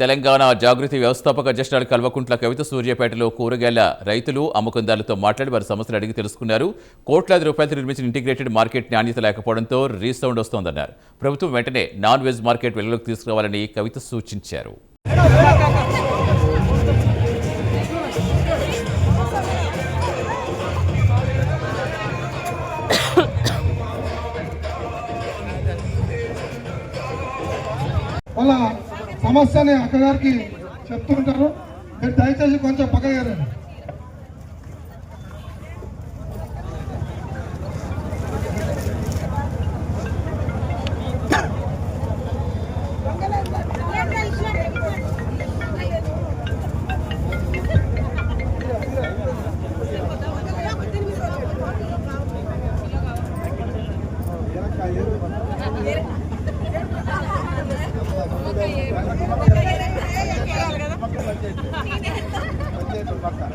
తెలంగాణ జాగృతి వ్యవస్థాపక అధ్యక్షురాలు కల్వకుంట్ల కవిత సూర్యాపేటలో కూరగాయల రైతులు అమ్మకందారులతో మాట్లాడి వారి సమస్యలు అడిగి తెలుసుకున్నారు. కోట్లాది రూపాయలతో నిర్మించిన ఇంటిగ్రేటెడ్ మార్కెట్ నాణ్యత లేకపోవడంతో రీసౌండ్ వస్తోందన్నారు. ప్రభుత్వం వెంటనే నాన్ వెజ్ మార్కెట్ వెలుగులోకి తీసుకురావాలని కవిత సూచించారు. Hola, సమస్యని అక్కగారికి చెప్తుంటారు మీరు దయచేసి కొంచెం పక్కగారండి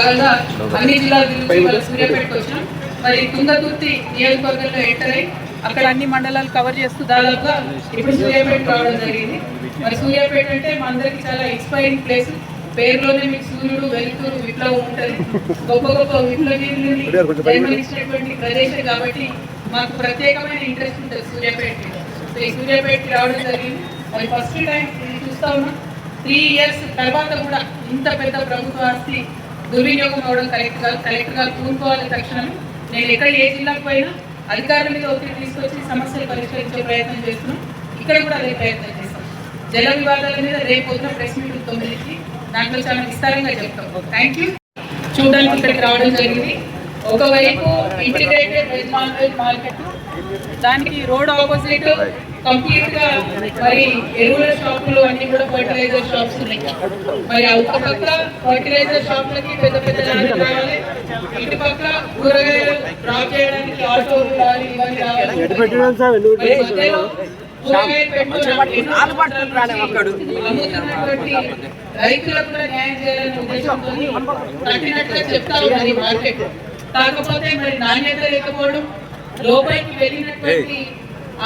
భాగంగా అన్ని జిల్లాల గురించి సూర్యాపేటకు వచ్చినాం మరి తుంగతుర్తి నియోజకవర్గంలో ఎంటర్ అయి అక్కడ అన్ని మండలాలు కవర్ చేస్తూ దాదాపుగా ఇప్పుడు సూర్యాపేట రావడం జరిగింది. మరి సూర్యాపేట అంటే మా అందరికి చాలా ఇన్స్పైరింగ్ ప్లేస్ పేరులోనే మీకు సూర్యుడు వెలుతురు విప్లవం ఉంటుంది. గొప్ప గొప్ప విప్లవీరులని జన్మనిచ్చినటువంటి ప్రదేశం కాబట్టి మాకు ప్రత్యేకమైన ఇంట్రెస్ట్ ఉంటుంది సూర్యాపేట సో ఈ సూర్యాపేటకి రావడం జరిగింది. మరి ఫస్ట్ టైం చూస్తా ఉన్నాం త్రీ ఇయర్స్ తర్వాత కూడా ఇంత పెద్ద ప్రభుత్వ ఆస్తి దుర్వినియోగం అవడం కలెక్టర్ గారు కలెక్టర్ గారు కూరుకోవాలి తక్షణం నేను ఎక్కడ ఏ జిల్లాకు పోయినా అధికారుల మీద ఒత్తిడి తీసుకొచ్చి సమస్యలు పరిష్కరించే ప్రయత్నం చేస్తున్నాం. ఇక్కడ కూడా అదే ప్రయత్నం చేస్తాం. జల వివాదాల మీద రేపు పొద్దున ప్రెస్ మీటింగ్ తొమ్మిదికి దాంట్లో చాలా విస్తారంగా చెప్తాం. థ్యాంక్ యూ చూడడానికి ఇక్కడికి రావడం జరిగింది. ఒకవైపు ఇంటిగ్రేటెడ్ వెజ్ వెజ్ మార్కెట్ దానికి రోడ్ ఆపోజిట్ కంప్లీట్గా మరి ఎరువుల షాపులు అన్ని కూడా ఫర్టిలైజర్ షాప్స్ ఉన్నాయి. మరి ఒక పక్క ఫర్టిలైజర్ షాపులకి పెద్ద పెద్ద లారీలు రావాలి. ఇటు పక్క కూరగాయలు డ్రాప్ చేయడానికి ఆటోలు లారీ ఇవన్నీ రావాలి. మరి మధ్యలో కూరగాయలు పెట్టుకోవడానికి ఎన్నో సంవత్సరాల నుంచి అమ్ముతున్నటువంటి రైతులకు కూడా న్యాయం చేయాలనే ఉద్దేశంతో కట్టినట్టుగా చెప్తా ఉన్నది మార్కెట్. కాకపోతే మరి నాణ్యత లేకపోవడం లోపలికి వెళ్ళినటువంటి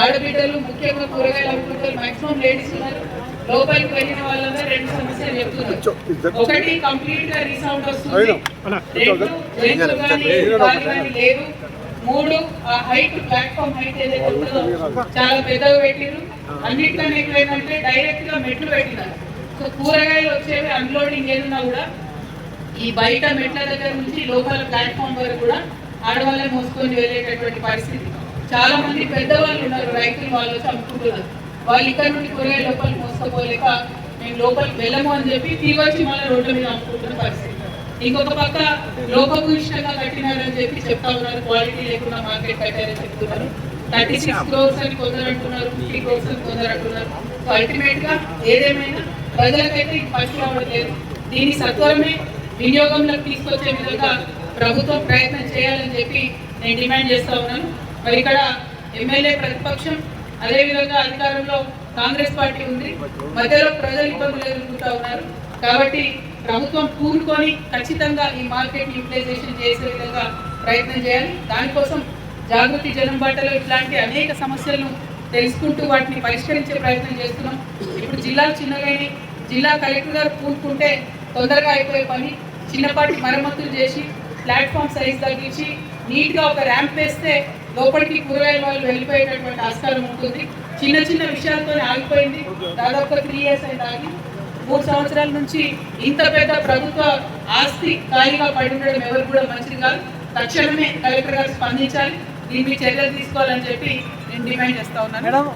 ఆడబిడ్డలు ముఖ్యంగా కూరగాయలు అమ్ముకుంటారు మాక్సిమం లేడీస్ ఉన్నారు లోపలికి వెళ్ళిన వాళ్ళందరూ రెండు సమస్యలు చెప్తున్నారు. ఒకటి కంప్లీట్గా రీసౌండ్ వస్తుంది. రెండు కానీ లేదు. మూడు ఆ హైట్ ప్లాట్ఫామ్ హైట్ ఏదైతే ఉంటుందో చాలా పెద్దగా పెట్టిరు అన్నిట్లోనే ఎక్కువైందంటే డైరెక్ట్గా మెట్లు పెట్టినారు. సో కూరగాయలు వచ్చేవి అన్లోడింగ్ ఏదన్నా కూడా ఈ బయట మెట్ల దగ్గర నుంచి లోపల ప్లాట్ఫామ్ వరకు కూడా ఆడవాళ్ళే మోసుకొని వెళ్ళేటటువంటి పరిస్థితి. చాలా మంది పెద్దవాళ్ళు ఉన్నారు రైతులు వాళ్ళు చంపుకుంటున్నారు వాళ్ళు ఇక్కడ నుండి కూరగాయలు లోపలికి మోసపోలేక మేము లోపలికి వెళ్ళము అని చెప్పి తీవచ్చి మళ్ళీ రోడ్ల మీద అమ్ముకుంటున్న పరిస్థితి. ఇంకొక పక్క లోపభూయిష్టంగా కట్టినారని చెప్పి చెప్తా ఉన్నారు. క్వాలిటీ లేకుండా మార్కెట్ కట్టారని చెప్తున్నారు. థర్టీ సిక్స్ క్రోర్స్ అని కొందరు అంటున్నారు ఫిఫ్టీ క్రోర్స్ అని కొందరు అంటున్నారు అల్టిమేట్గా ఏదేమైనా ప్రజలకైతే ఇది పని రావడం లేదు. దీని సత్వరమే వినియోగంలోకి తీసుకొచ్చే విధంగా ప్రభుత్వం ప్రయత్నం చేయాలని చెప్పి నేను డిమాండ్ చేస్తా ఉన్నాను. మరి ఇక్కడ ఎమ్మెల్యే ప్రతిపక్షం అదేవిధంగా అధికారంలో కాంగ్రెస్ పార్టీ ఉంది. మధ్యలో ప్రజలు ఇబ్బందులు ఎదుర్కొంటూ ఉన్నారు. కాబట్టి ప్రభుత్వం కూరుకొని ఖచ్చితంగా ఈ మార్కెట్ యూటిలైజేషన్ చేసే విధంగా ప్రయత్నం చేయాలి. దానికోసం జాగృతి జనం బాటలో ఇట్లాంటి అనేక సమస్యలను తెలుసుకుంటూ వాటిని పరిష్కరించే ప్రయత్నం చేస్తున్నాం. ఇప్పుడు జిల్లాలు చిన్నగానే జిల్లా కలెక్టర్ గారు కూరుకుంటే తొందరగా అయిపోయే పని. చిన్నపాటి మరమ్మతులు చేసి ప్లాట్ఫామ్ సైజ్ తగ్గించి నీట్గా ఒక ర్యాంప్ వేస్తే లోపలికి కూరగాయల వాళ్ళు వెళ్ళిపోయేటటువంటి ఆస్కారం ఉంటుంది. చిన్న చిన్న విషయాలతో ఆగిపోయింది. దాదాపు త్రీ ఇయర్స్ అయింది ఆగి. మూడు సంవత్సరాల నుంచి ఇంత పెద్ద ప్రభుత్వ ఆస్తి ఖాళీగా పడి ఉండడం ఎవరు కూడా మంచిది కాదు. తక్షణమే కలెక్టర్ గారు స్పందించాలి. దీని మీద చర్యలు తీసుకోవాలని చెప్పి నేను డిమాండ్ చేస్తా ఉన్నాను.